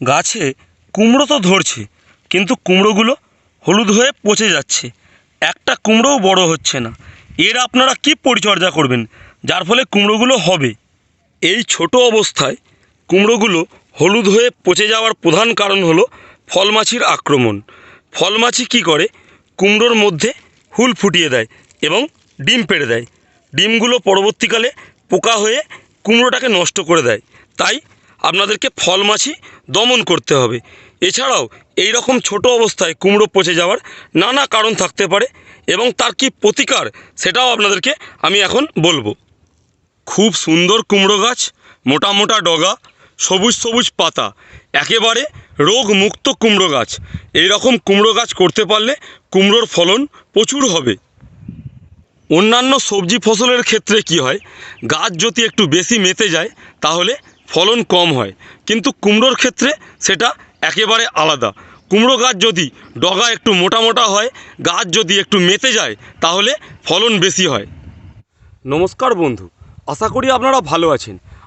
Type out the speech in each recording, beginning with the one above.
গাছে কুমড়ো তো ধরছে, কিন্তু কুমড়োগুলো হলুদ হয়ে পচে যাচ্ছে। একটা কুমড়োও বড় হচ্ছে না। এর আপনারা কি পরিচর্যা করবেন? যার ফলে কুমড়োগুলো হবে। এই ছোট অবস্থায় কুমড়োগুলো হলুদ হয়ে পচে যাওয়ার প্রধান কারণ হলো ফলমাছির আক্রমণ। ফলমাছি কি করে? কুমড়োর মধ্যে হুল ফুটিয়ে দেয় এবং ডিম পেড়ে দেয়। ডিমগুলো পরবর্তীকালে পোকা হয়ে কুমড়োটাকে নষ্ট করে দেয়। তাই আপনাদেরকে ফলমাছি দমন করতে হবে। এছাড়াও এই রকম ছোট অবস্থায় কুমড়ো পচে যাওয়ার নানা কারণ থাকতে পারে এবং তার কি প্রতিকার সেটাও আপনাদেরকে আমি এখন বলব। খুব সুন্দর কুমড়ো গাছ, মোটা মোটা ডগা, সবুজ সবুজ পাতা, একেবারে রোগ মুক্ত কুমড়ো গাছ। এই রকম কুমড়ো গাছ করতে পারলে কুমড়োর ফলন প্রচুর হবে। অন্যান্য সবজি ফসলের ক্ষেত্রে কি হয়, গাছ যদি একটু বেশি মেতে যায়, তাহলে ফলন কম হয়। কিন্তু কুমড়োর ক্ষেত্রে সেটা একেবারে আলাদা। কুমড়ো গাছ যদি ডগা একটু মোটা মোটা হয়, গাছ যদি একটু মেতে যায়, তাহলে ফলন বেশি হয়। নমস্কার বন্ধু, আশা করি আপনারা ভালো আছেন।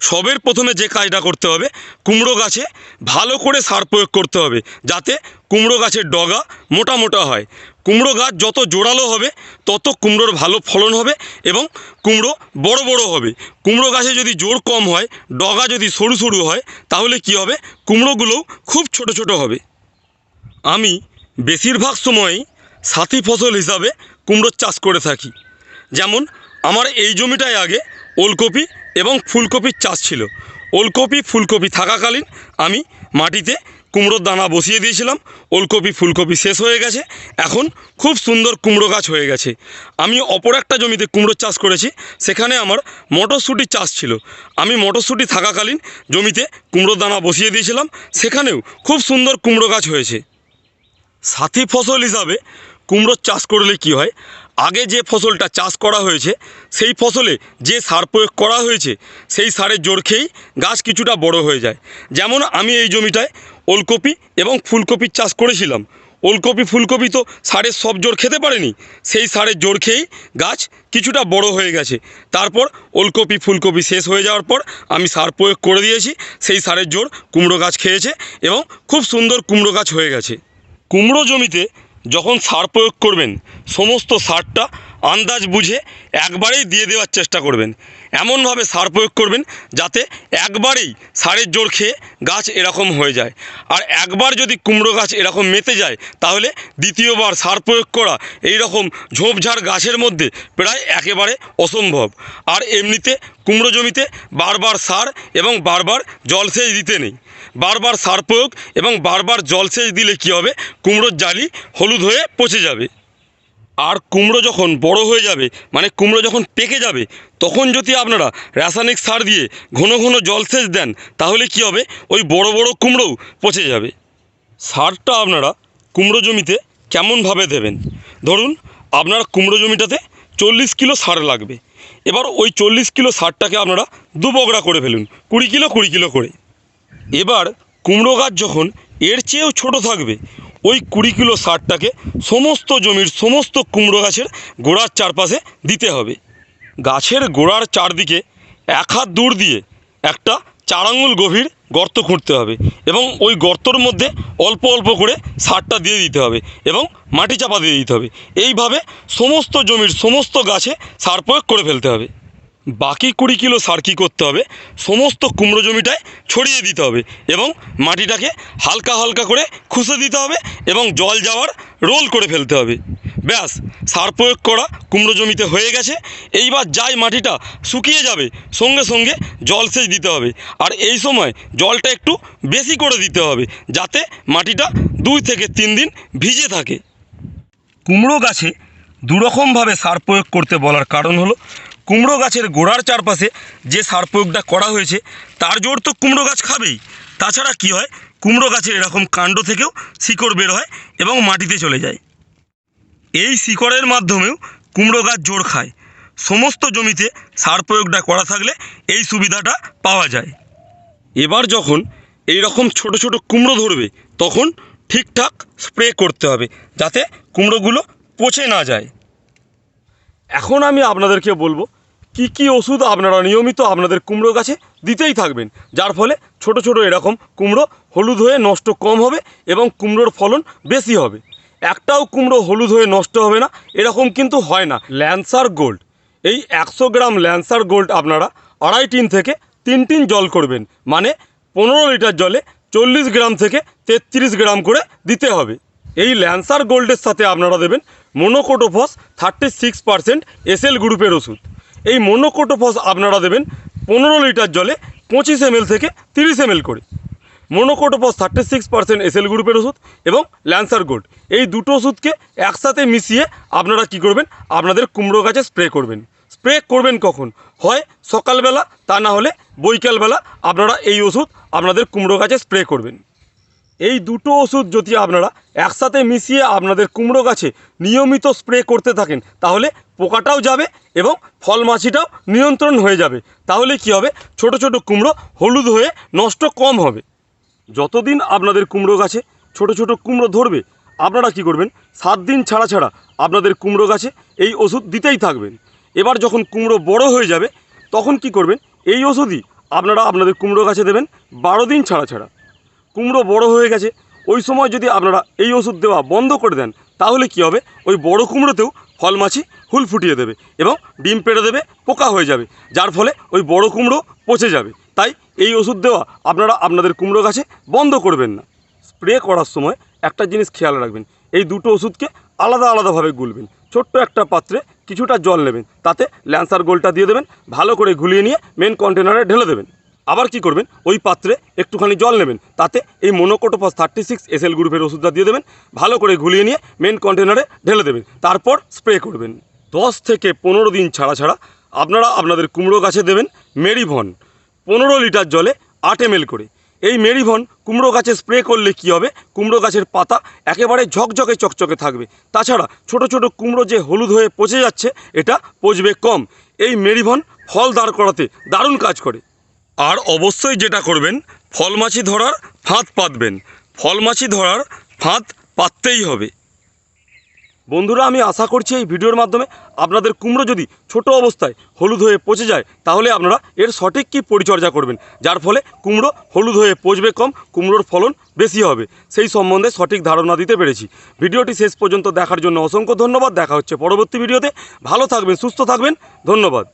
সবের প্রথমে যে কাজটা করতে হবে, কুমড়ো গাছে ভালো করে সার প্রয়োগ করতে হবে, যাতে কুমড়ো গাছের ডগা মোটা মোটা হয়। কুমড়ো গাছ যত জোরালো হবে, তত কুমড়োর ভালো ফলন হবে এবং কুমড়ো বড় বড় হবে। কুমড়ো গাছে যদি জোর কম হয়, ডগা যদি সরু সরু হয়, তাহলে কি হবে? কুমড়োগুলোও খুব ছোট ছোট হবে। আমি বেশিরভাগ সময়ই সাথী ফসল হিসাবে কুমড়োর চাষ করে থাকি। যেমন, আমার এই জমিটায় আগে ওলকপি এবং ফুলকপির চাষ ছিল। ওলকপি, ফুলকপি থাকাকালীন আমি মাটিতে কুমড়োর দানা বসিয়ে দিয়েছিলাম। ওলকপি, ফুলকপি শেষ হয়ে গেছে। এখন খুব সুন্দর কুমড়ো গাছ হয়ে গেছে। আমি অপর একটা জমিতে কুমড়োর চাষ করেছি। সেখানে আমার মটরশুঁটির চাষ ছিল। আমি মটরশুঁটি থাকাকালীন জমিতে কুমড়োর দানা বসিয়ে দিয়েছিলাম। সেখানেও খুব সুন্দর কুমড়ো গাছ হয়েছে। সাথী ফসল হিসাবে কুমড়োর চাষ করলে কি হয়? আগে যে ফসলটা চাষ করা হয়েছে, সেই ফসলে যে সার প্রয়োগ করা হয়েছে, সেই সারের জোর খেয়েই গাছ কিছুটা বড় হয়ে যায়। যেমন আমি এই জমিটায় ওলকপি এবং ফুলকপির চাষ করেছিলাম। ওলকপি, ফুলকপি তো সারের সব জোর খেতে পারেনি, সেই সারের জোর খেয়েই গাছ কিছুটা বড় হয়ে গেছে। তারপর ওলকপি, ফুলকপি শেষ হয়ে যাওয়ার পর আমি সার প্রয়োগ করে দিয়েছি, সেই সারের জোর কুমড়ো গাছ খেয়েছে এবং খুব সুন্দর কুমড়ো গাছ হয়ে গেছে। কুমড়ো জমিতে যখন সার প্রয়োগ করবেন, সমস্ত সারটা আন্দাজ বুঝে একবারেই দিয়ে দেওয়ার চেষ্টা করবেন। এমনভাবে সার প্রয়োগ করবেন যাতে একবারেই সারের জোর খেয়ে গাছ এরকম হয়ে যায়। আর একবার যদি কুমড়ো গাছ এরকম মেতে যায়, তাহলে দ্বিতীয়বার সার প্রয়োগ করা এই রকম ঝোপঝাড় গাছের মধ্যে প্রায় একেবারে অসম্ভব। আর এমনিতে কুমড়ো জমিতে বারবার সার এবং বারবার জলসেচ দিতে নেই। বারবার সার প্রয়োগ এবং বারবার জলসেচ দিলে কী হবে? কুমড়োর জালি হলুদ হয়ে পচে যাবে। আর কুমড়ো যখন বড় হয়ে যাবে মানে কুমড়ো যখন পেকে যাবে, তখন যদি আপনারা রাসায়নিক সার দিয়ে ঘন ঘন জলসেচ দেন, তাহলে কি হবে? ওই বড় বড় কুমড়োও পচে যাবে। সারটা আপনারা কুমড়ো জমিতে কেমনভাবে দেবেন? ধরুন, আপনার কুমড়ো জমিটাতে চল্লিশ কিলো সার লাগবে। এবার ওই চল্লিশ কিলো সারটাকে আপনারা দু বগড়া করে ফেলুন, কুড়ি কিলো কুড়ি কিলো করে। এবার কুমড়ো গাছ যখন এর চেয়েও ছোট থাকবে, ওই কুড়ি কিলো সারটাকে সমস্ত জমির সমস্ত কুমড়ো গাছের গোড়ার চারপাশে দিতে হবে। গাছের গোড়ার চারদিকে এক হাত দূর দিয়ে একটা চার আঙুল গভীর গর্ত খুঁড়তে হবে এবং ওই গর্তর মধ্যে অল্প অল্প করে সারটা দিয়ে দিতে হবে এবং মাটি চাপা দিয়ে দিতে হবে। এইভাবে সমস্ত জমির সমস্ত গাছে সার প্রয়োগ করে ফেলতে হবে। বাকি কুড়ি কিলো সার কী করতে হবে? সমস্ত কুমড়ো জমিটায় ছড়িয়ে দিতে হবে এবং মাটিটাকে হালকা হালকা করে খুশে দিতে হবে এবং জল যাওয়ার রোল করে ফেলতে হবে। ব্যাস, সার প্রয়োগ করা কুমড়ো জমিতে হয়ে গেছে। এইবার যাই মাটিটা শুকিয়ে যাবে, সঙ্গে সঙ্গে জল সেচ দিতে হবে। আর এই সময় জলটা একটু বেশি করে দিতে হবে, যাতে মাটিটা দুই থেকে তিন দিন ভিজে থাকে। কুমড়ো গাছে দুরকমভাবে সার প্রয়োগ করতে বলার কারণ হলো কুমড়ো গাছের গোড়ার চারপাশে যে সার প্রয়োগটা করা হয়েছে, তার জোর তো কুমড়ো গাছ খাবেই। তাছাড়া কি হয়? কুমড়ো গাছের এরকম কাণ্ড থেকেও শিকড় বের হয় এবং মাটিতে চলে যায়। এই শিকড়ের মাধ্যমেও কুমড়ো গাছ জোর খায়। সমস্ত জমিতে সার প্রয়োগটা করা থাকলে এই সুবিধাটা পাওয়া যায়। এবার যখন এই রকম ছোট ছোট কুমড়ো ধরবে, তখন ঠিকঠাক স্প্রে করতে হবে, যাতে কুমড়োগুলো পচে না যায়। এখন আমি আপনাদেরকে বলব, কি কি ওষুধ আপনারা নিয়মিত আপনাদের কুমড়ো গাছে দিতেই থাকবেন। যার ফলে ছোট ছোট এরকম কুমড়ো হলুদ হয়ে নষ্ট কম হবে এবং কুমড়োর ফলন বেশি হবে। একটাও কুমড়ো হলুদ হয়ে নষ্ট হবে না, এরকম কিন্তু হয় না। ল্যান্সার গোল্ড, এই একশো গ্রাম ল্যান্সার গোল্ড আপনারা আড়াই টিন থেকে তিন টিন জল করবেন। মানে পনেরো লিটার জলে চল্লিশ গ্রাম থেকে তেত্রিশ গ্রাম করে দিতে হবে। এই ল্যান্সার গোল্ডের সাথে আপনারা দেবেন monocrotophos thirty six percent SL গ্রুপের ওষুধ। এই মোনোকোটোফস আপনারা দেবেন পনেরো লিটার জলে পঁচিশ এমএল থেকে তিরিশ এমএল করে। Monocrotophos thirty six percent SL গ্রুপের ওষুধ এবং ল্যান্সার গোল্ড এই দুটো ওষুধকে একসাথে মিশিয়ে আপনারা কি করবেন? আপনাদের কুমড়ো গাছে স্প্রে করবেন। স্প্রে করবেন কখন? হয় সকালবেলা, তা না হলে বৈকালবেলা আপনারা এই ওষুধ আপনাদের কুমড়ো গাছে স্প্রে করবেন। এই দুটো ওষুধ যদি আপনারা একসাথে মিশিয়ে আপনাদের কুমড়ো গাছে নিয়মিত স্প্রে করতে থাকেন, তাহলে পোকাটাও যাবে এবং ফল মাছিটাও নিয়ন্ত্রণ হয়ে যাবে। তাহলে কি হবে? ছোট ছোট কুমড়ো হলুদ হয়ে নষ্ট কম হবে। যতদিন আপনাদের কুমড়ো গাছে ছোট ছোট কুমড়ো ধরবে, আপনারা কি করবেন? সাত দিন ছাড়া ছাড়া আপনাদের কুমড়ো গাছে এই ওষুধ দিতেই থাকবেন। এবার যখন কুমড়ো বড় হয়ে যাবে, তখন কি করবেন? এই ওষুধই আপনারা আপনাদের কুমড়ো গাছে দেবেন বারো দিন ছাড়া ছাড়া। কুমড়ো বড় হয়ে গেছে, ওই সময় যদি আপনারা এই ওষুধ দেওয়া বন্ধ করে দেন, তাহলে কি হবে? ওই বড় কুমড়োতেও ফল মাছি হুল ফুটিয়ে দেবে এবং ডিম পেড়ে দেবে, পোকা হয়ে যাবে। যার ফলে ওই বড় কুমড়ো পচে যাবে। তাই এই ওষুধ দেওয়া আপনারা আপনাদের কুমড়ো গাছে বন্ধ করবেন না। স্প্রে করার সময় একটা জিনিস খেয়াল রাখবেন, এই দুটো ওষুধকে আলাদা আলাদাভাবে গুলবেন। ছোট্ট একটা পাত্রে কিছুটা জল নেবেন, তাতে ল্যান্সার গোলটা দিয়ে দেবেন, ভালো করে গুলিয়ে নিয়ে মেন কন্টেনারে ঢেলে দেবেন। আবার কি করবেন? ওই পাত্রে একটুখানি জল নেবেন। তাতে এই মোনোকোটোপাস থার্টি সিক্স এসএল গ্রুপের ওষুধটা দিয়ে দেবেন। ভালো করে গুলিয়ে নিয়ে মেন কন্টেনারে ঢেলে দেবেন। তারপর স্প্রে করবেন। দশ থেকে পনেরো দিন ছাড়া ছাড়া আপনারা আপনাদের কুমড়ো গাছে দেবেন মেরিভন। পনেরো লিটার জলে আট এমএল করে। এই মেরিভন কুমড়ো গাছে স্প্রে করলে কি হবে? কুমড়ো গাছের পাতা একেবারে ঝকঝকে চকচকে থাকবে। তাছাড়া ছোট ছোট কুমড়ো যে হলুদ হয়ে পচে যাচ্ছে, এটা পচবে কম। এই মেরিভন ফল দাঁড় করাতে দারুণ কাজ করে। আর অবশ্যই যেটা করবেন ফল মাছি ধরার ফাঁদ পাতবেন। ফল মাছি ধরার ফাঁদ পাততেই হবে। বন্ধুরা, আমি আশা করছি এই ভিডিওর মাধ্যমে আপনাদের কুমড়ো যদি ছোট অবস্থায় হলুদ হয়ে পচে যায়, তাহলে আপনারা এর সঠিক কী পরিচর্যা করবেন? যার ফলে কুমড়ো হলুদ হয়ে পচবে কম, কুমড়োর ফলন বেশি হবে। সেই সম্বন্ধে সঠিক ধারণা দিতে পেরেছি। ভিডিওটি শেষ পর্যন্ত দেখার জন্য অসংখ্য ধন্যবাদ। দেখা হচ্ছে পরবর্তী ভিডিওতে। ভালো থাকবেন, সুস্থ থাকবেন। ধন্যবাদ।